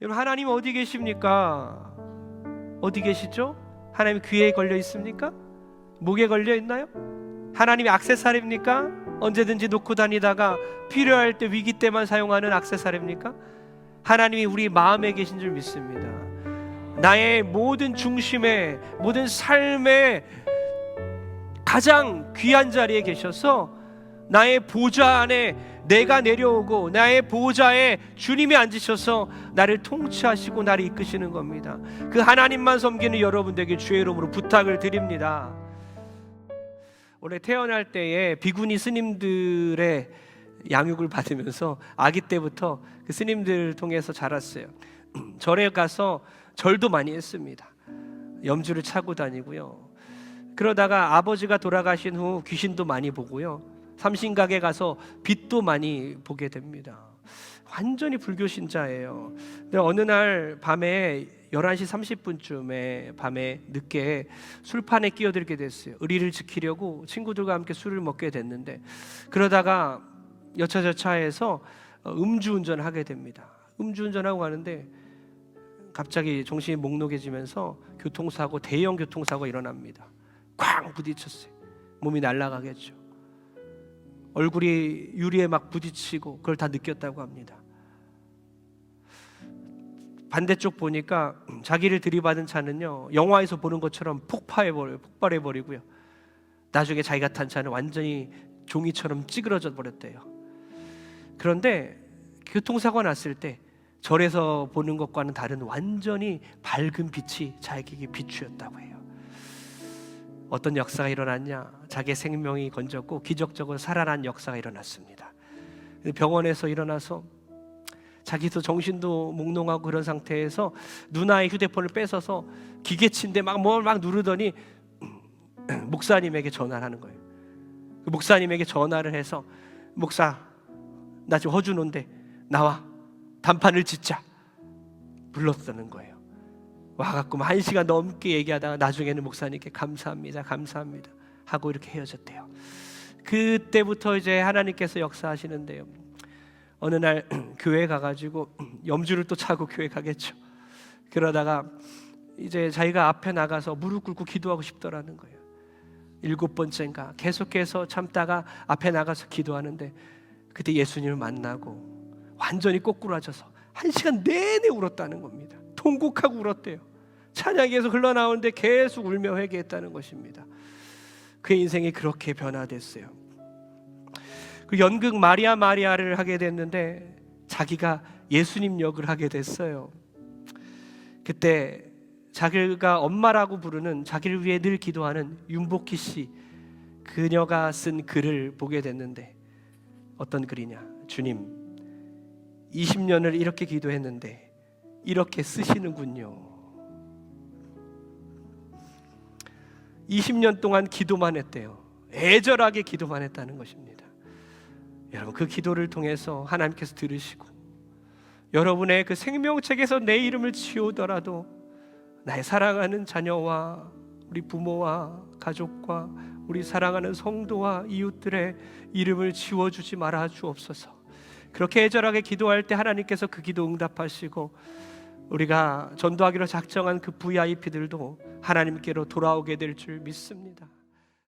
여러분 하나님 어디 계십니까? 어디 계시죠? 하나님 귀에 걸려 있습니까? 목에 걸려 있나요? 하나님이 악세사리입니까? 언제든지 놓고 다니다가 필요할 때 위기 때만 사용하는 악세사리입니까? 하나님이 우리 마음에 계신 줄 믿습니다. 나의 모든 중심에 모든 삶의 가장 귀한 자리에 계셔서 나의 보좌 안에 내가 내려오고 나의 보좌에 주님이 앉으셔서 나를 통치하시고 나를 이끄시는 겁니다. 그 하나님만 섬기는 여러분들에게 주의 이름으로 부탁을 드립니다. 원래 태어날 때에 비구니 스님들의 양육을 받으면서 아기 때부터 그 스님들 통해서 자랐어요. 절에 가서 절도 많이 했습니다. 염주를 차고 다니고요. 그러다가 아버지가 돌아가신 후 귀신도 많이 보고요. 삼신각에 가서 빛도 많이 보게 됩니다. 완전히 불교 신자예요. 근데 어느 날 밤에 11시 30분쯤에 밤에 늦게 술판에 끼어들게 됐어요. 의리를 지키려고 친구들과 함께 술을 먹게 됐는데 그러다가 여차저차해서 어, 음주운전을 하게 됩니다. 음주운전하고 가는데 갑자기 정신이 몽롱해지면서 교통사고 대형 교통사고 가 일어납니다. 쾅 부딪혔어요. 몸이 날아가겠죠. 얼굴이 유리에 막 부딪히고 그걸 다 느꼈다고 합니다. 반대쪽 보니까 자기를 들이받은 차는요 영화에서 보는 것처럼 폭파해 버려요 폭발해 버리고요. 나중에 자기가 탄 차는 완전히 종이처럼 찌그러져 버렸대요. 그런데 교통사고 났을 때 절에서 보는 것과는 다른 완전히 밝은 빛이 자기에게 비추었다고 해요 어떤 역사가 일어났냐? 자기의 생명이 건졌고 기적적으로 살아난 역사가 일어났습니다. 병원에서 일어나서 자기도 정신도 몽롱하고 그런 상태에서 누나의 휴대폰을 뺏어서 기계치인데 막 뭘 막 누르더니 목사님에게 전화를 하는 거예요. 그 목사님에게 전화를 해서 목사 나 지금 허준호인데 나와. 단판을 짓자. 불렀다는 거예요. 와갖고 한 시간 넘게 얘기하다가 나중에는 목사님께 감사합니다, 감사합니다 하고 이렇게 헤어졌대요. 그때부터 이제 하나님께서 역사하시는데요. 어느 날 교회 가가지고 염주를 또 차고 교회 가겠죠. 그러다가 이제 자기가 앞에 나가서 무릎 꿇고 기도하고 싶더라는 거예요. 일곱 번째인가 계속해서 참다가 앞에 나가서 기도하는데 그때 예수님을 만나고 완전히 꼬꾸라져서 한 시간 내내 울었다는 겁니다. 통곡하고 울었대요. 계속 흘러나오는데 계속 울며 회개했다는 것입니다. 그의 인생이 그렇게 변화됐어요. 그 연극 마리아 마리아를 하게 됐는데 자기가 예수님 역을 하게 됐어요. 그때 자기가 엄마라고 부르는 자기를 위해 늘 기도하는 윤복희 씨 그녀가 쓴 글을 보게 됐는데 어떤 글이냐? 주님 20년을 이렇게 기도했는데 이렇게 쓰시는군요. 20년 동안 기도만 했대요. 애절하게 기도만 했다는 것입니다. 여러분 그 기도를 통해서 하나님께서 들으시고 여러분의 그 생명책에서 내 이름을 지우더라도 나의 사랑하는 자녀와 우리 부모와 가족과 우리 사랑하는 성도와 이웃들의 이름을 지워주지 말아 주옵소서. 그렇게 애절하게 기도할 때 하나님께서 그 기도 응답하시고 우리가 전도하기로 작정한 그 VIP들도 하나님께로 돌아오게 될 줄 믿습니다.